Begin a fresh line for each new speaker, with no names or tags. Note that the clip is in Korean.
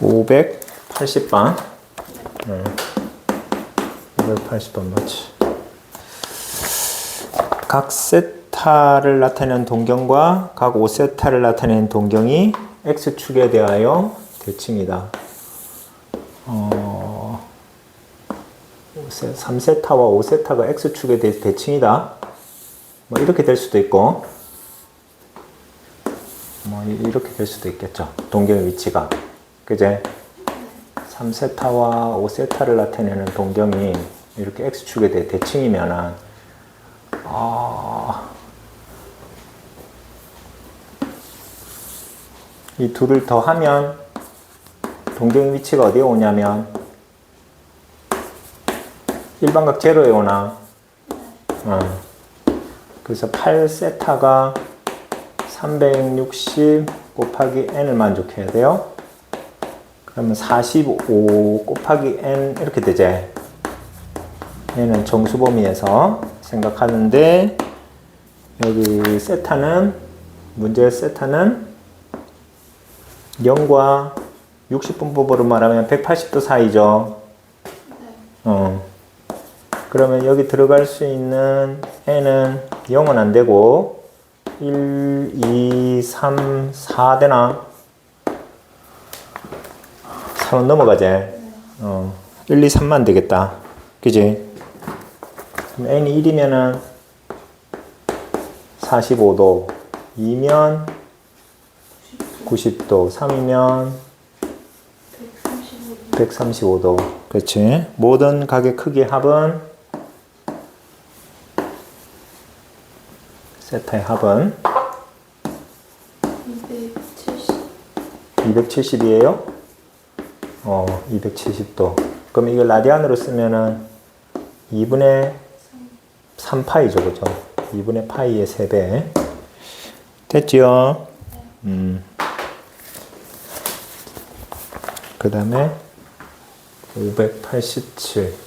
580번. 580번 맞지. 각 세타를 나타내는 동경과 각 5세타를 나타내는 동경이 x축에 대하여 대칭이다. 어, 3세타와 5세타가 x축에 대해 대칭이다. 뭐 이렇게 될 수도 있고 뭐 이- 이렇게 될 수도 있겠죠. 동경의 위치가. 그제? 3세타와 5세타를 나타내는 동경이 이렇게 x축에 대해 대칭이면은 아, 이 둘을 더하면 동경의 위치가 어디에 오냐면 일반각 제로에 오나 어. 그래서 8세타가 360 곱하기 n을 만족해야 돼요. 그러면 45 곱하기 n 이렇게 되지. 얘는 정수 범위에서 생각하는데 여기 세타는 문제의 세타는 0과 60분법으로 말하면 180도 사이죠. 어. 그러면 여기 들어갈 수 있는 n은 0은 안 되고 1, 2, 3, 4 되나? 3은 넘어가지. 어. 1, 2, 3만 되겠다. 그지? 그럼 n이 1이면은 45도, 2면 90도, 3이면 135도. 그렇지. 모든 각의 크기의 합은 세타의 합은
270
270이에요. 어, 270도. 그럼 이걸 라디안으로 쓰면은 2분의 3파이죠, 그죠? 2분의 파이의 3배. 됐지요? 음. 그 다음에 587.